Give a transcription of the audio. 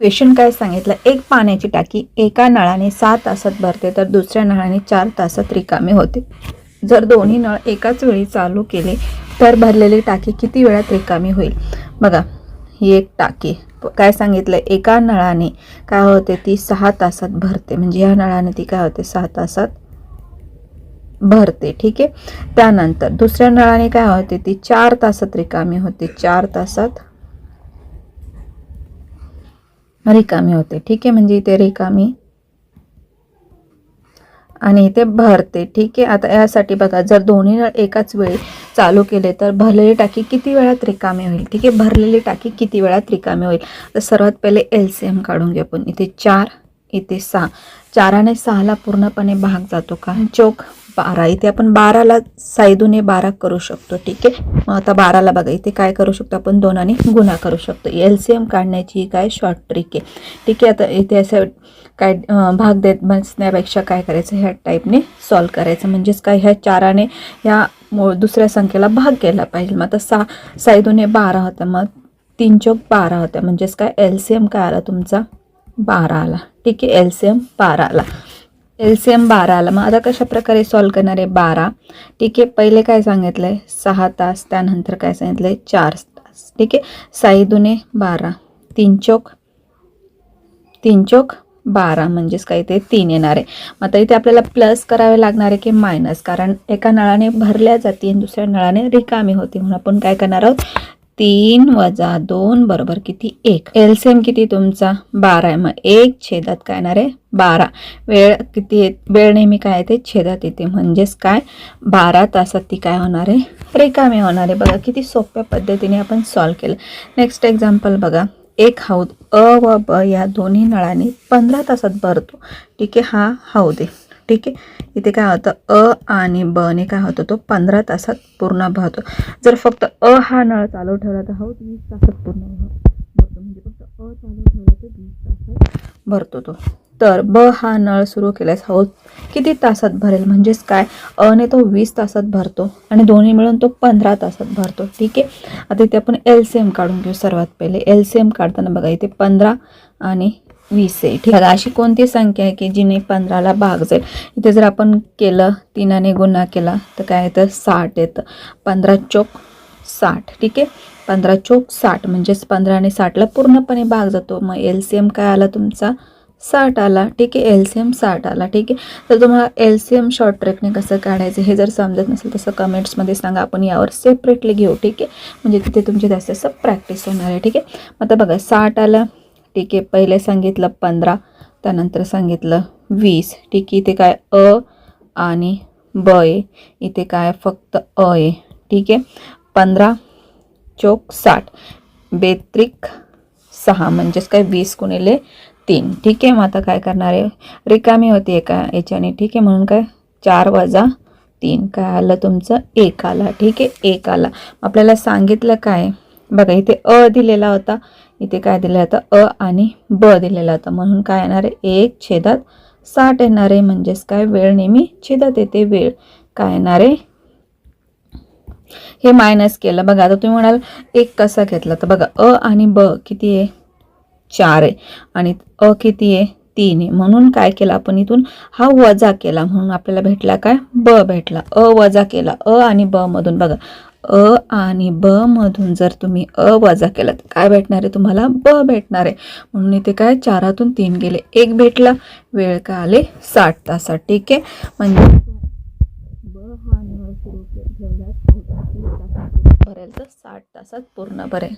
Question काय सांगितलं? एक पाण्याची टाकी एका नळाने सहा तासात भरते तर दुसऱ्या नळाने चार तासात रिकामी होते. जर दोन्ही नळ एकाच वेळी चालू केले तर भरलेली टाकी किती वेळात रिकामी होईल? बघा ही एक टाकी. काय सांगितलं? एका नळाने काय होते? ती सहा तासात भरते. म्हणजे ह्या नळाने ती काय होते? सहा तासात भरते. ठीक आहे? त्यानंतर दुसऱ्या नळाने काय होते? ती चार तासात रिकामी होते. चार तासात रिकामी होते. ठीक आहे म्हणजे इथे रिकामी. आणि इथे भरते. ठीक आहे आता यासाठी बघा जर दोन्ही नळ एकाच वेळी चालू केले तर भरलेली टाकी किती वेळात रिकामी होईल? ठीक आहे भरलेली टाकी किती वेळात रिकामी होईल? तर सर्वात पहिले एल सी एम काढून घेऊ आपण. इथे चार इथे सहा. चाराने सहाला पूर्णपणे भाग जातो का? चौक बारा. इथे आपण बाराला साईदूने बारा करू शकतो. ठीक आहे? मग आता बाराला बघा इथे काय करू शकतो आपण? दोनाने गुन्हा करू शकतो. एल सी एम काढण्याची ही काय शॉर्ट ट्रिक आहे. ठीक आहे? आता इथे असं काय भाग देत बसण्यापेक्षा काय करायचं? ह्या टाईपने सॉल्व करायचं. म्हणजेच काय? ह्या चाराने ह्या मूळ दुसऱ्या संख्येला भाग केला पाहिजे. मग आता सा साईदूने बारा होता. मग तीन चौक बारा होत्या म्हणजेच काय? एल सी एम काय आला तुमचा? बारा आला. ठीक आहे? एल सी एम बारा आला. एलसीएम बारा आला मग आता कशा प्रकारे सॉल्व करणार आहे बारा? ठीक आहे पहिले काय सांगितलं आहे सहा तास त्यानंतर काय सांगितलं आहे चार तास. ठीक आहे साई दुने बारा. तीन चौक. तीन चौक बारा. म्हणजेच काय ते तीन येणार आहे. मग आता इथे आपल्याला प्लस करावे लागणार आहे की मायनस कारण एका नळाने भरल्या जाते दुसऱ्या नळाने रिकामी होती. म्हणून आपण काय करणार आहोत? तीन वजा दोन बरोबर किती? एक. एलसीएम किती तुमचा? बारा आहे. मग एक छेदात काय येणार आहे? बारा. वेळ किती वेळ नेहमी काय येते? छेदात येते. म्हणजेच काय? बारा तासात ती काय होणार आहे? रिकामी होणार आहे. बघा किती सोप्या पद्धतीने आपण सॉल्व केलं. नेक्स्ट एक्झाम्पल बघा. एक हौद. अ व ब या दोन्ही नळाने पंधरा तासात भरतो. ठीक आहे? हा हौद आहे. ठीक आहे. इथे काय होतं अ आणि ब ने काय होतं तो पंधरा तासात पूर्ण भरतो. जर फक्त अ हा नळ चालू ठेवला तर हौद वीस तासात पूर्ण भरतो. म्हणजे फक्त अ चालू ठेवला तर वीस तासात भरतो तो. तर ब हा नळ सुरू केल्यास हौद किती तासात भरेल? म्हणजेच काय? अने तो वीस तासात भरतो आणि दोन्ही मिळून तो पंधरा तासात भरतो. ठीक आहे. आता इथे आपण एल सी एम काढून घेऊ सर्वात पहिले. एल सी एम काढताना बघा इथे पंधरा आणि वीस आहे. ठीक आहे अशी कोणती संख्या आहे की जिने पंधराला भाग जाईल इथे जर आपण केलं तिनाने गुन्हा केला तर काय येतं? साठ येतं. पंधरा चोक साठ ठीक आहे? पंधरा चोक साठ म्हणजेच पंधराने साठला पूर्णपणे भाग जातो. मग एल सी एम काय आला तुमचा? साठ आला ठीक आहे? एल सी एम साठ आला ठीक आहे? तर तुम्हाला एल सी एम शॉर्ट ट्रेकने कसं काढायचं हे जर समजत नसेल तसं कमेंट्समध्ये सांगा. आपण यावर सेपरेटली घेऊ ठीक आहे? म्हणजे तिथे तुमची जास्त असं प्रॅक्टिस होणार आहे ठीक आहे? मग आता बघा साठ आला ठीक आहे पहिले सांगितलं पंधरा त्यानंतर सांगितलं वीस. ठीक आहे इथे काय अ आणि ब आहे इथे काय फक्त अ आहे ठीक आहे? पंधरा चोक साठ. बेत्रिक सहा म्हणजेच काय वीस गुणिले तीन. ठीक आहे? मग आता काय करणार आहे? रिकामी होती एका याच्याने. ठीक आहे? म्हणून काय? चार वजा तीन. काय आलं तुमचं? एक आला. ठीक आहे? एक आला. आपल्याला सांगितलं काय? बघा इथे अ दिलेला होता. इथे काय दिलं होतं अ आणि ब दिलेलं होतं म्हणून काय येणार आहे? एक छेदात साठ येणार आहे. म्हणजेच काय? वेळ नेहमी छेदात येते. वेळ काय येणार आहे? हे मायनस केलं. बघा आता तुम्ही म्हणाल एक कसा घेतला? तर बघा अ आणि ब किती आहे? चार आहे. आणि अ किती आहे? तीन आहे. म्हणून काय केलं आपण इथून? हा वजा केला. म्हणून आपल्याला भेटला काय? ब भेटला. अ वजा केला. अ आणि ब मधून. बघा अ आणि ब मधून जर तुम्ही अ वजा केलं तर काय भेटणार आहे तुम्हाला ब भेटणार आहे म्हणून इथे काय चारातून तीन गेले एक भेटला वेळ का आले साठ तासात ठीक आहे म्हणजे ब हा नळ सुरू भरेल तर साठ तासात पूर्ण भरेल